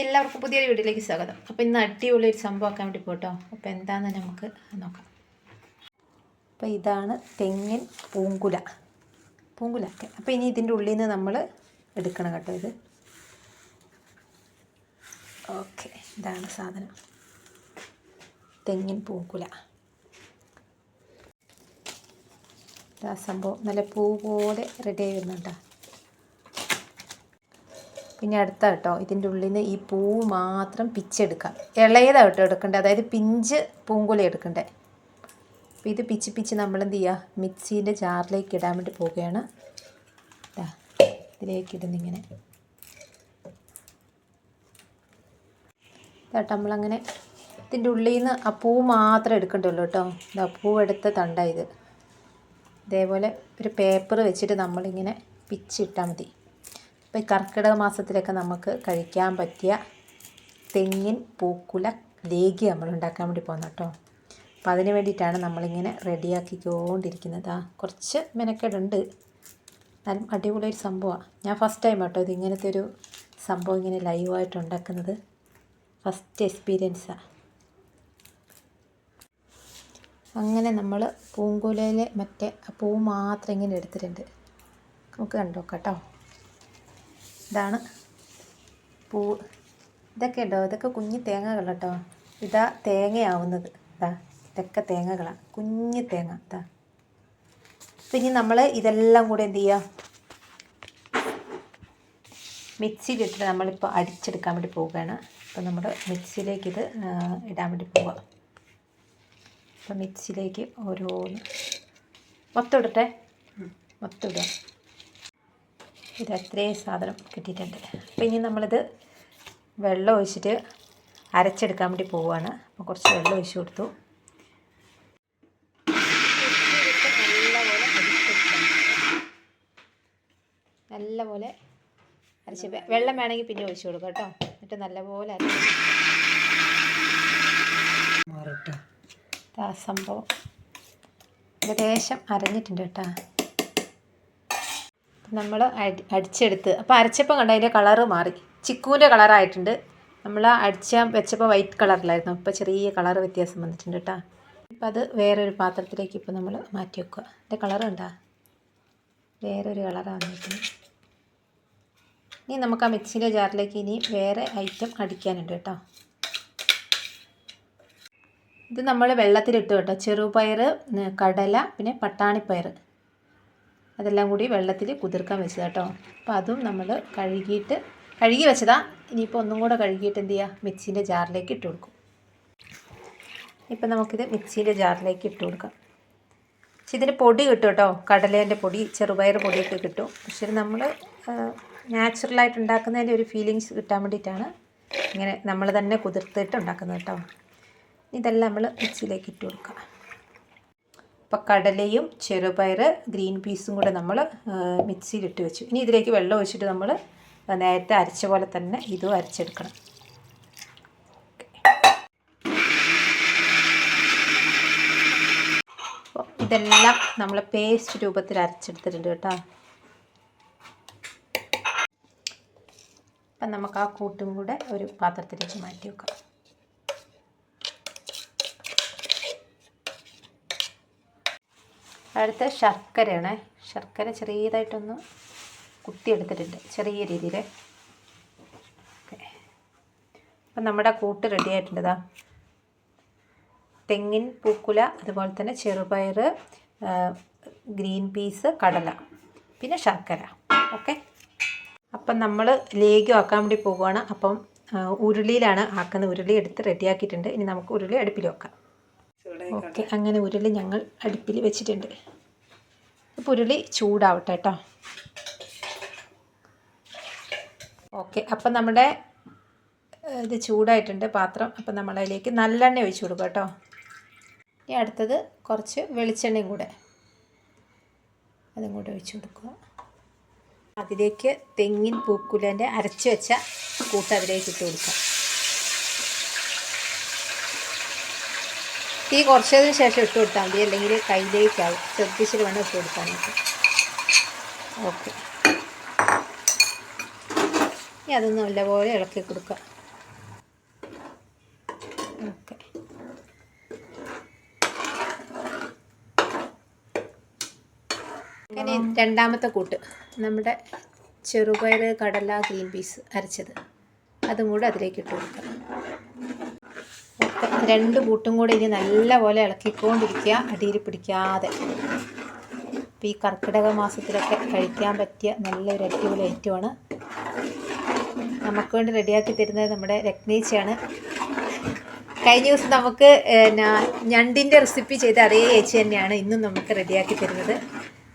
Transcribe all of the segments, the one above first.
എല്ലാവർക്കും പുതിയൊരു വീട്ടിലേക്ക് സ്വാഗതം. അപ്പോൾ ഇന്ന് അടിപൊളി ഒരു സംഭവം ആക്കാൻ വേണ്ടി പോട്ടോ. അപ്പോൾ എന്താണെന്ന് നമുക്ക് നോക്കാം. അപ്പോൾ ഇതാണ് തെങ്ങിൻ പൂങ്കുല. പൂങ്കുലൊക്കെ അപ്പോൾ ഇനി ഇതിന്റെ ഉള്ളിൽ നിന്ന് നമ്മൾ എടുക്കണം കേട്ടോ ഇത്. ഓക്കെ ഇതാണ് സാധനം. തെങ്ങിൻ പൂങ്കുല. ഇതാ സംഭവം. നല്ല പൂ പോലെ റെഡി ആയി വരുന്നുണ്ടോ പിന്നെ അടുത്ത കേട്ടോ. ഇതിന്റെ ഉള്ളിൽ നിന്ന് ഈ പൂവ് മാത്രം പിച്ചെടുക്കാം. ഇളയതാണ് കേട്ടോ എടുക്കേണ്ടത് അതായത് പിഞ്ച് പൂങ്കുല എടുക്കണ്ടേ. അപ്പോൾ ഇത് പിച്ച് പിച്ച് നമ്മൾ എന്ത് ചെയ്യുക മിക്സീന്റെ ജാറിലേക്ക് ഇടാൻ വേണ്ടി പോവുകയാണ്. ഇതിലേക്ക് ഇടുന്നിങ്ങനെ കേട്ടോ നമ്മളങ്ങനെ ഇതിന്റെ ഉള്ളിൽ നിന്ന് ആ പൂവ് മാത്രം എടുക്കണ്ടല്ലോ കേട്ടോ. ഇതാ പൂ എടുത്ത തണ്ട ഇത്. ഇതേപോലെ ഒരു പേപ്പർ വെച്ചിട്ട് നമ്മളിങ്ങനെ പിച്ചിട്ടാൽ മതി. അപ്പോൾ ഈ കർക്കിടക മാസത്തിലൊക്കെ നമുക്ക് കഴിക്കാൻ പറ്റിയ തെങ്ങിൻ പൂക്കുല ലേഗി നമ്മൾ ഉണ്ടാക്കാൻ വേണ്ടി പോകുന്നത് കേട്ടോ. അപ്പോൾ അതിന് വേണ്ടിയിട്ടാണ് നമ്മളിങ്ങനെ റെഡിയാക്കിക്കൊണ്ടിരിക്കുന്നത്. ആ കുറച്ച് മെനക്കേടുണ്ട്. എന്നാലും അടിപൊളിയൊരു സംഭവമാണ് ഞാൻ ഫസ്റ്റ് ടൈം കേട്ടോ ഇത് ഇങ്ങനത്തെ ഒരു സംഭവം ഇങ്ങനെ ലൈവായിട്ട് ഉണ്ടാക്കുന്നത്. ഫസ്റ്റ് എക്സ്പീരിയൻസാണ് അങ്ങനെ നമ്മൾ പൂങ്കുലയിലെ മറ്റേ പൂ മാത്രം ഇങ്ങനെ എടുത്തിട്ടുണ്ട്. നമുക്ക് കണ്ടു കേട്ടോ. ഇതാണ് പൂ. ഇതൊക്കെ ഉണ്ടോ ഇതൊക്കെ കുഞ്ഞു തേങ്ങകൾ കേട്ടോ. ഇതാ തേങ്ങയാവുന്നത്. ഇതാ ഇതൊക്കെ തേങ്ങകളാണ് കുഞ്ഞു തേങ്ങ. ഇതാ. പിന്നെ ഇനി നമ്മൾ ഇതെല്ലാം കൂടെ എന്ത് ചെയ്യുക മിക്സിയിലിട്ടിട്ട് നമ്മളിപ്പോൾ അടിച്ചെടുക്കാൻ വേണ്ടി പോവുകയാണ്. അപ്പോൾ നമ്മൾ മിക്സിയിലേക്ക് ഇത് ഇടാൻ വേണ്ടി പോവുക അപ്പോൾ മിക്സിയിലേക്ക് ഓരോന്ന് മൊത്തം ഇടട്ടെ? മൊത്തം ഇടുക. ഇത് അത്രയും സാധനം കിട്ടിയിട്ടുണ്ട്. അപ്പോൾ ഇനി നമ്മളിത് വെള്ളം ഒഴിച്ചിട്ട് അരച്ചെടുക്കാൻ വേണ്ടി പോവുകയാണ് അപ്പോൾ കുറച്ച് വെള്ളം ഒഴിച്ചു കൊടുത്തു. നല്ലപോലെ അരച്ച് വെള്ളം വേണമെങ്കിൽ പിന്നെ ഒഴിച്ചു കൊടുക്കാം കേട്ടോ. എന്നിട്ട് നല്ലപോലെ അരച്ച് ആ സംഭവം. ഏകദേശം അരഞ്ഞിട്ടുണ്ട് കേട്ടോ. നമ്മൾ അടി അടിച്ചെടുത്ത്. അപ്പോൾ അരച്ചപ്പം കണ്ട അതിന്റെ കളറ് മാറി. ചിക്കുവിന്റെ കളറായിട്ടുണ്ട് നമ്മൾ അടിച്ച വെച്ചപ്പോൾ വൈറ്റ് കളറിലായിരുന്നു അപ്പോൾ ചെറിയ കളർ വ്യത്യാസം വന്നിട്ടുണ്ട് കേട്ടോ ഇപ്പം അത് വേറൊരു പാത്രത്തിലേക്ക് ഇപ്പോൾ നമ്മൾ മാറ്റി വെക്കുക അതിന്റെ കളർ കണ്ടാ? വേറൊരു കളറാണ് വന്നിരിക്കുന്നത് ഇനി നമുക്ക് ആ മിക്സിന്റെ ജാറിലേക്ക് ഇനി വേറെ ഐറ്റം അടിക്കാനുണ്ട് കേട്ടോ ഇത് നമ്മൾ വെള്ളത്തിലിട്ട് കേട്ടോ. ചെറുപയർ കടല പിന്നെ പട്ടാണിപ്പയർ അതെല്ലാം കൂടി വെള്ളത്തിൽ കുതിർക്കാൻ വെച്ചത് കേട്ടോ അപ്പോൾ അതും നമ്മൾ കഴുകിയിട്ട് കഴുകി വെച്ചതാ. ഇനിയിപ്പോൾ ഒന്നും കൂടെ കഴുകിയിട്ട് എന്ത് ചെയ്യുക മിക്സീന്റെ ജാറിലേക്ക് ഇട്ട് കൊടുക്കും. ഇപ്പം നമുക്കിത് മിക്സീന്റെ ജാറിലേക്ക് ഇട്ട് കൊടുക്കാം. പക്ഷെ ഇതിന് പൊടി കിട്ടും കേട്ടോ കടലേന്റെ പൊടി ചെറുപയർ പൊടിയൊക്കെ കിട്ടും. പക്ഷേ നമ്മൾ നാച്ചുറലായിട്ട് ഉണ്ടാക്കുന്നതിന്റെ ഒരു ഫീലിങ്സ് കിട്ടാൻ വേണ്ടിയിട്ടാണ് ഇങ്ങനെ നമ്മൾ തന്നെ കുതിർത്തിട്ട് ഉണ്ടാക്കുന്നത് കേട്ടോ ഇതെല്ലാം നമ്മൾ മിക്സിയിലേക്ക് ഇട്ട് കൊടുക്കാം. അപ്പോൾ കടലയും ചെറുപയർ ഗ്രീൻ പീസും കൂടെ നമ്മൾ മിക്സിയിലിട്ട് വെച്ചു. ഇനി ഇതിലേക്ക് വെള്ളം ഒഴിച്ചിട്ട് നമ്മൾ നേരത്തെ അരച്ച പോലെ തന്നെ ഇതും അരച്ചെടുക്കണം. ഇതെല്ലാം നമ്മൾ പേസ്റ്റ് രൂപത്തിൽ അരച്ചെടുത്തിട്ടുണ്ട് കേട്ടോ. അപ്പം നമുക്ക് ആ കൂട്ടും കൂടെ ഒരു പാത്രത്തിലേക്ക് മാറ്റി വെക്കാം. അടുത്ത ശർക്കരയാണ്. ശർക്കര ചെറിയതായിട്ടൊന്ന് കുത്തിയെടുത്തിട്ടുണ്ട് ചെറിയ രീതിയിൽ അപ്പം നമ്മുടെ കൂട്ട് റെഡി ആയിട്ടുണ്ടതാ തെങ്ങിൻ പൂക്കുല അതുപോലെ തന്നെ ചെറുപയർ ഗ്രീൻ പീസ് കടല പിന്നെ ശർക്കര. ഓക്കെ. അപ്പം നമ്മൾ ലേഗ്യം ആക്കാൻ വേണ്ടി പോവുകയാണ്. അപ്പം ഉരുളിയിലാണ് ആക്കുന്നത് ഉരുളി എടുത്ത് റെഡിയാക്കിയിട്ടുണ്ട് ഇനി നമുക്ക് ഉരുളി അടുപ്പിൽ വെക്കാം. ഓക്കെ അങ്ങനെ ഉരുളി ഞങ്ങൾ അടുപ്പിൽ വെച്ചിട്ടുണ്ട്. അപ്പോൾ ഉരുളി ചൂടാവട്ടെ കേട്ടോ ഓക്കെ അപ്പം നമ്മുടെ ഇത് ചൂടായിട്ടുണ്ട് പാത്രം. അപ്പം നമ്മളതിലേക്ക് നല്ലെണ്ണ ഒഴിച്ച് കൊടുക്കുക കേട്ടോ ഇനി അടുത്തത് കുറച്ച് വെളിച്ചെണ്ണയും കൂടെ അതും കൂടെ ഒഴിച്ച് കൊടുക്കുക. അതിലേക്ക് തെങ്ങിൻ പൂക്കുലേന്റെ അരച്ച് വെച്ച കൂട്ട് അതിലേക്ക് ഇട്ട് കൊടുക്കുക. തീ കുറച്ചതിന് ശേഷം ഇട്ട് കൊടുത്താൽ മതി. അല്ലെങ്കിൽ കയ്യിലേക്കാവും ശ്രദ്ധിച്ചിട്ട് വേണം ഇട്ട് കൊടുക്കാനായിട്ട്. ഓക്കെ. ഇനി അതൊന്ന് നല്ലപോലെ ഇളക്കി കൊടുക്കുക ഓക്കെ. അങ്ങനെ രണ്ടാമത്തെ കൂട്ട്. നമ്മുടെ ചെറുപയർ കടല ഗ്രീൻ പീസ് അരച്ചത്. അതും കൂടെ അതിലേക്ക് ഇട്ട് കൊടുക്കാം. രണ്ട് കൂട്ടും കൂടി ഇനി നല്ലപോലെ ഇളക്കിക്കൊണ്ടിരിക്കുക. അടിയിൽ പിടിക്കാതെ. അപ്പോൾ ഈ കർക്കിടക മാസത്തിലൊക്കെ കഴിക്കാൻ പറ്റിയ നല്ലൊരു അടിപൊളി ഐറ്റമാണ് നമുക്ക് വേണ്ടി റെഡിയാക്കി തരുന്നത് നമ്മുടെ രത്നേച്ചയാണ്. കഴിഞ്ഞ ദിവസം നമുക്ക് ഞണ്ടിന്റെ റെസിപ്പി ചെയ്ത അതേ ചേച്ചി തന്നെയാണ് ഇന്നും നമുക്ക് റെഡിയാക്കി തരുന്നത്.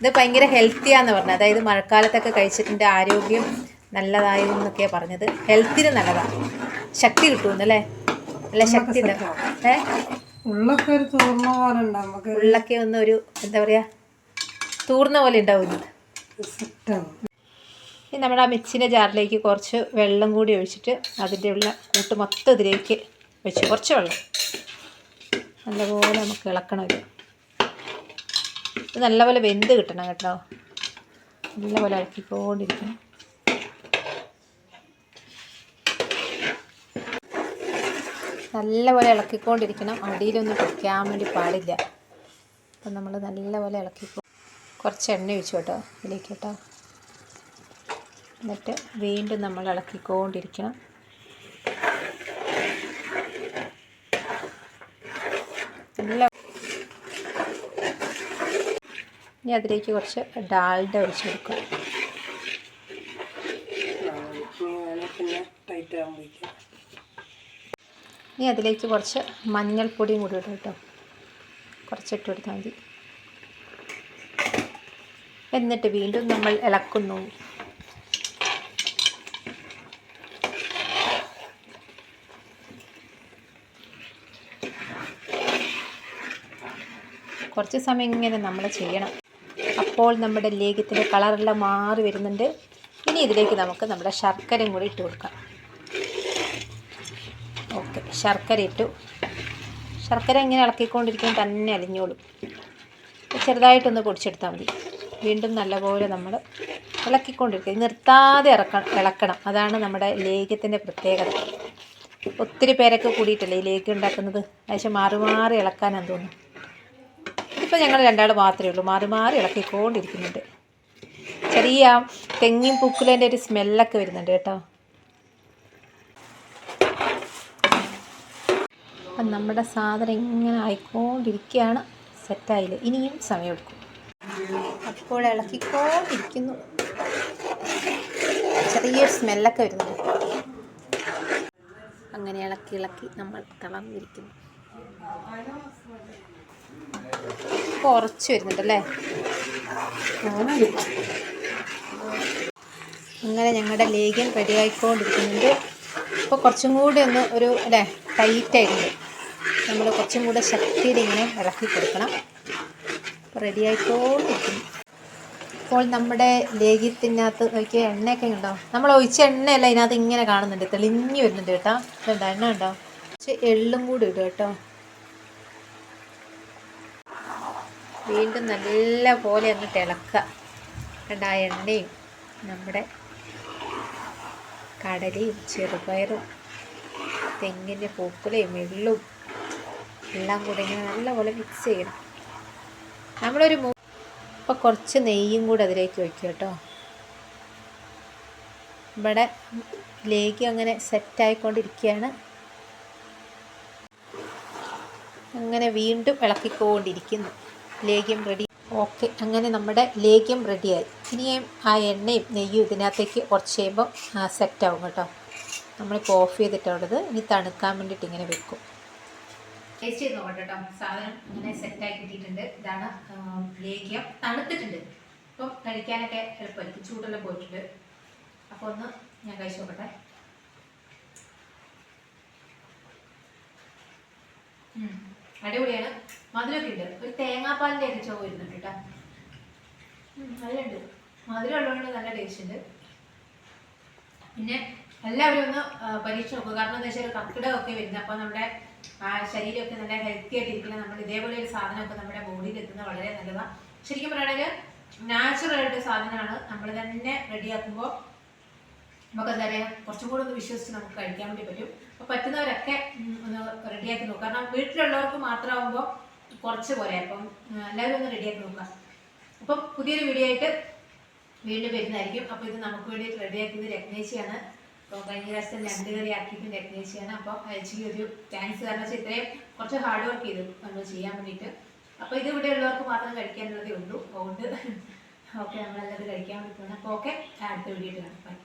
ഇത് ഭയങ്കര ഹെൽത്തിയാന്ന് പറഞ്ഞത്. അതായത് മഴക്കാലത്തൊക്കെ കഴിച്ചിട്ടുണ്ട് ആരോഗ്യം നല്ലതായി എന്നൊക്കെയാണ് പറഞ്ഞത്. ഹെൽത്തിന് നല്ലതാണ് ശക്തി കിട്ടുമെന്നല്ലേ? നല്ല ശക്തി ഉള്ളൊക്കെ ഒരു തൂർന്ന പോലെ നമുക്ക് ഉള്ളൊക്കെ ഒന്ന് ഒരു എന്താ പറയാ തൂർന്ന പോലെ ഉണ്ടാവും ഇനി നമ്മുടെ ആ മിക്സിന്റെ ജാറിലേക്ക് കുറച്ച് വെള്ളം കൂടി ഒഴിച്ചിട്ട് അതിന്റെ ഉള്ള കൂട്ട് മൊത്തം ഇതിലേക്ക് വെച്ച് കുറച്ച് വെള്ളം. നല്ലപോലെ നമുക്ക് ഇളക്കണം ഇത്. ഇത് നല്ലപോലെ വെന്ത് കിട്ടണം കേട്ടോ. നല്ലപോലെ ഇളക്കിക്കൊണ്ടിരിക്കണം നല്ലപോലെ ഇളക്കിക്കൊണ്ടിരിക്കണം. അടിയിലൊന്നും പിടിക്കാൻ വേണ്ടി പാടില്ല. അപ്പം നമ്മൾ നല്ലപോലെ ഇളക്കി കുറച്ച് എണ്ണ ഒഴിച്ചു കേട്ടോ ഇതിലേക്ക് കേട്ടോ. എന്നിട്ട് വീണ്ടും നമ്മൾ ഇളക്കിക്കൊണ്ടിരിക്കണം. നല്ല ഇനി അതിലേക്ക് കുറച്ച് ഡാൽഡ ഒഴിച്ചു കൊടുക്കുക ഇങ്ങനെ പിന്നെ ടൈറ്റ് ആകുമ്പോഴേക്കും ഇനി അതിലേക്ക് കുറച്ച് മഞ്ഞൾപ്പൊടിയും കൂടി ഇടും കേട്ടോ. കുറച്ചിട്ട് കൊടുത്താൽ മതി. എന്നിട്ട് വീണ്ടും നമ്മൾ ഇളക്കുന്നു. കുറച്ച് സമയം ഇങ്ങനെ നമ്മൾ ചെയ്യണം. അപ്പോൾ നമ്മുടെ ലേഖ്യത്തിന്റെ കളറെല്ലാം മാറി വരുന്നുണ്ട്. ഇനി ഇതിലേക്ക് നമുക്ക് നമ്മുടെ ശർക്കരയും കൂടി ഇട്ട് കൊടുക്കാം. ശർക്കര ഇട്ടു ശർക്കര ഇങ്ങനെ ഇളക്കിക്കൊണ്ടിരിക്കുമ്പോൾ തന്നെ അലിഞ്ഞോളും. ചെറുതായിട്ടൊന്ന് പൊടിച്ചെടുത്താൽ മതി. വീണ്ടും നല്ലപോലെ നമ്മൾ ഇളക്കിക്കൊണ്ടിരിക്കുക. നിർത്താതെ ഇറക്കണം ഇളക്കണം. അതാണ് നമ്മുടെ ലേഖ്യത്തിന്റെ പ്രത്യേകത. ഒത്തിരി പേരൊക്കെ കൂടിയിട്ടല്ലേ ഈ ലേഖ്യം ഉണ്ടാക്കുന്നത്? പക്ഷേ മാറി മാറി ഇളക്കാനാന്ന് തോന്നുന്നു. ഇപ്പോൾ ഞങ്ങൾ രണ്ടാൾ മാത്രമേ ഉള്ളൂ. മാറി മാറി ഇളക്കിക്കൊണ്ടിരിക്കുന്നുണ്ട്. ചെറിയ തെങ്ങിൻ പൂക്കുലേന്റെ ഒരു സ്മെല്ലൊക്കെ വരുന്നുണ്ട് കേട്ടോ. അപ്പം നമ്മുടെ സാധനം ഇങ്ങനെ ആയിക്കൊണ്ടിരിക്കുകയാണ് സെറ്റായില്ല? ഇനിയും സമയമെടുക്കും. അപ്പോൾ ഇളക്കിക്കൊണ്ടിരിക്കുന്നു. ചെറിയൊരു സ്മെല്ലൊക്കെ വരുന്നു അങ്ങനെ ഇളക്കി ഇളക്കി നമ്മൾ തിളങ്ങിയിരിക്കുന്നു കുറച്ച് വരുന്നുണ്ടല്ലേ? അങ്ങനെ ഞങ്ങളുടെ ലേഖ്യം റെഡിയായിക്കൊണ്ടിരിക്കുന്നുണ്ട് ഇപ്പോൾ കുറച്ചും കൂടി ഒന്ന് ഒരു അല്ലേ ടൈറ്റായിട്ടുണ്ട്. നമ്മൾ കുറച്ചും കൂടെ ശക്തിയിൽ ഇങ്ങനെ ഇളക്കി കൊടുക്കണം. അപ്പോൾ ആയിക്കോണ്ടിരിക്കും ഇപ്പോൾ നമ്മുടെ ലേഹ്യത്തിനകത്ത് നോക്കിയ എണ്ണയൊക്കെ ഉണ്ടോ? നമ്മൾ ഒഴിച്ച എണ്ണയല്ല ഇതിനകത്ത് ഇങ്ങനെ കാണുന്നുണ്ട്. തെളിഞ്ഞു വരുന്നുണ്ട് കേട്ടോ. ഇതുണ്ടോ എണ്ണ ഉണ്ടോ? പക്ഷെ എള്ളും കൂടി ഇടും കേട്ടോ. വീണ്ടും നല്ല പോലെ ഒന്ന് തിളക്കുക കണ്ട ആ എണ്ണയും നമ്മുടെ കടലയും ചെറുപയറും തെങ്ങിന്റെ പൂക്കുലയും എള്ളും എല്ലാം കൂടെ ഇങ്ങനെ നല്ലപോലെ മിക്സ് ചെയ്യണം. നമ്മളൊരു ഇപ്പോൾ കുറച്ച് നെയ്യും കൂടെ അതിലേക്ക് ഒഴിക്കുക കേട്ടോ. ഇവിടെ ലേഖ്യം അങ്ങനെ സെറ്റായിക്കൊണ്ടിരിക്കുകയാണ് അങ്ങനെ വീണ്ടും ഇളക്കിക്കൊണ്ടിരിക്കുന്നു. ലേഖ്യം റെഡി ഓക്കെ അങ്ങനെ നമ്മുടെ ലേഖ്യം റെഡിയായി ഇനിയും ആ എണ്ണയും നെയ്യും ഇതിനകത്തേക്ക് കുറച്ച് കഴിയുമ്പോൾ സെറ്റാവും കേട്ടോ. നമ്മളിപ്പോൾ ഓഫ് ചെയ്തിട്ടുള്ളത് ഇനി തണുക്കാൻ വേണ്ടിയിട്ട് ഇങ്ങനെ വെക്കും. ടേസ്റ്റ് ചെയ്ത് നോക്കട്ടെ കേട്ടോ സാധനം ഇങ്ങനെ സെറ്റായി കിട്ടിയിട്ടുണ്ട്. ഇതാണ് ലേഖ്യം തണുത്തിട്ടുണ്ട്. അപ്പോൾ കഴിക്കാനൊക്കെ എളുപ്പമായിരിക്കും. ചൂടെല്ലാം പോയിട്ടുണ്ട്. അപ്പോൾ ഒന്ന് ഞാൻ കഴിച്ചു നോക്കട്ടെ. അടിപൊളിയാണ്. മധുരമൊക്കെ ഉണ്ട്. ഒരു തേങ്ങാപ്പാലിന്റെ ഒക്കെ ചോ വരുന്നുണ്ട് കേട്ടോ നല്ലുണ്ട്. മധുരം ഉള്ളതുകൊണ്ട് നല്ല ടേസ്റ്റ് ഉണ്ട്. പിന്നെ എല്ലാവരും ഒന്ന് പരീക്ഷ നോക്കുക കാരണം എന്താ വെച്ചാൽ കക്കിടമൊക്കെ വരുന്നത്. അപ്പോൾ നമ്മുടെ ആ, ശരീരമൊക്കെ നല്ല ഹെൽത്തി ആയിട്ട് ഇരിക്കുന്ന നമ്മൾ ഇതേപോലെ ഒരു സാധനമൊക്കെ നമ്മുടെ ബോഡിയിൽ എത്തുന്നത് വളരെ നല്ലതാണ് ശരിക്കും പറയുകയാണെങ്കിൽ നാച്ചുറൽ ആയിട്ട് സാധനമാണ്. നമ്മൾ തന്നെ റെഡിയാക്കുമ്പോൾ നമുക്ക് എന്താ പറയുക കുറച്ചും കൂടെ ഒന്ന് വിശ്വസിച്ച് നമുക്ക് കഴിക്കാൻ വേണ്ടി പറ്റും. അപ്പോൾ പറ്റുന്നവരൊക്കെ ഒന്ന് റെഡിയാക്കി നോക്കുക. കാരണം വീട്ടിലുള്ളവർക്ക് മാത്രമാകുമ്പോൾ കുറച്ച് പോരെ. അപ്പം എല്ലാവരും ഒന്ന് റെഡിയാക്കി നോക്കുക. അപ്പം പുതിയൊരു വീഡിയോ ആയിട്ട് വീണ്ടും വരുന്നതായിരിക്കും. അപ്പോൾ ഇത് നമുക്ക് വേണ്ടി റെഡിയാക്കുന്നത് രത്നേശിയാണ്. അപ്പോൾ കഴിഞ്ഞ പ്രാവശ്യത്തെ രണ്ട് കറി ആക്കിയിട്ട് രത്നേശിയാണ് അപ്പോൾ അയച്ചിക്ക് ഒരു താങ്ക്സ് കാരണം വെച്ചാൽ ഇത്രയും കുറച്ച് ഹാർഡ് വർക്ക് ചെയ്തു നമ്മൾ ചെയ്യാൻ വേണ്ടിയിട്ട്. അപ്പോൾ ഇത് ഇവിടെ ഉള്ളവർക്ക് മാത്രം കഴിക്കാനുള്ളതേ ഉള്ളൂ. അതുകൊണ്ട് ഓക്കെ നമ്മളെല്ലാവരും കഴിക്കാൻ വേണ്ടി അപ്പോൾ ഓക്കെ അടുത്ത വീഡിയോ കാണാം.